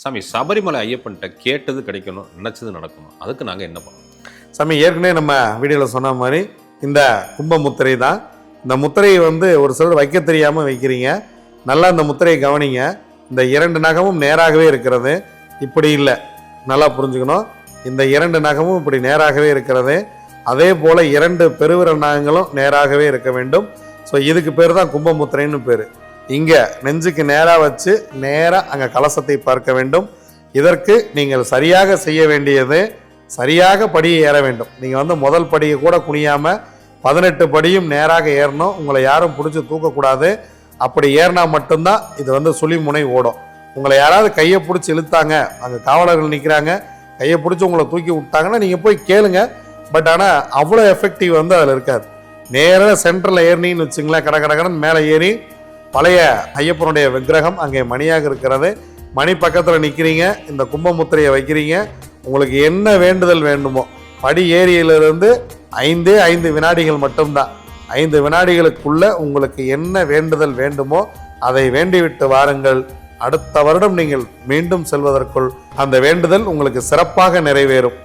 சாமி சபரிமலை ஐயப்பன்கிட்ட கேட்டது கிடைக்கணும் நினச்சது நடக்கணும். அதுக்கு நாங்கள் என்ன பண்ணணும் சாமி ஏற்கனவே நம்ம வீடியோவில் சொன்ன மாதிரி இந்த கும்ப முத்திரை தான். இந்த முத்திரையை வந்து ஒரு சிலர் வைக்க தெரியாமல் வைக்கிறீங்க. நல்லா இந்த முத்திரையை கவனிங்க. இந்த இரண்டு நகமும் நேராகவே இருக்கிறது. இப்படி இல்லை. நல்லா புரிஞ்சுக்கணும். இந்த இரண்டு நகமும் இப்படி நேராகவே இருக்கிறது. அதே போல் இரண்டு பெருவிர நகங்களும் நேராகவே இருக்க வேண்டும். ஸோ இதுக்கு பேர் தான் கும்பமுத்திரைன்னு பேர். இங்கே நெஞ்சுக்கு நேராக வச்சு நேராக அங்கே கலசத்தை பார்க்க வேண்டும். இதற்கு நீங்கள் சரியாக செய்ய வேண்டியது சரியாக படியை ஏற வேண்டும். நீங்கள் வந்து முதல் படியை கூட குனியாமல் பதினெட்டு படியும் நேராக ஏறணும். உங்களை யாரும் பிடிச்சி தூக்கக்கூடாது அப்படி ஏறினா மட்டும்தான் இது வந்து சுழிமுனை ஓடும். உங்களை யாராவது கையை பிடிச்சி இழுத்தாங்க அங்கே காவலர்கள் நிற்கிறாங்க கையை பிடிச்சி உங்களை தூக்கி விட்டாங்கன்னா நீங்கள் போய் கேளுங்க. பட் ஆனால் அவ்வளோ எஃபெக்டிவ் வந்து அதில் இருக்காது. நேராக சென்டரில் ஏறினீங்கன்னு வச்சுங்களேன் கட கட கடன் மேலே ஏறி பழைய ஐயப்பனுடைய விக்கிரகம் அங்கே மணியாக இருக்கிறது. மணி பக்கத்தில் நிற்கிறீங்க இந்த கும்பமுத்திரையை வைக்கிறீங்க. உங்களுக்கு என்ன வேண்டுதல் வேண்டுமோ படி ஏரியிலிருந்து ஐந்தே ஐந்து வினாடிகள் மட்டும்தான். ஐந்து வினாடிகளுக்குள்ள உங்களுக்கு என்ன வேண்டுதல் வேண்டுமோ அதை வேண்டிவிட்டு வாருங்கள். அடுத்த வருடம் நீங்கள் மீண்டும் செல்வதற்குள் அந்த வேண்டுதல் உங்களுக்கு சிறப்பாக நிறைவேறும்.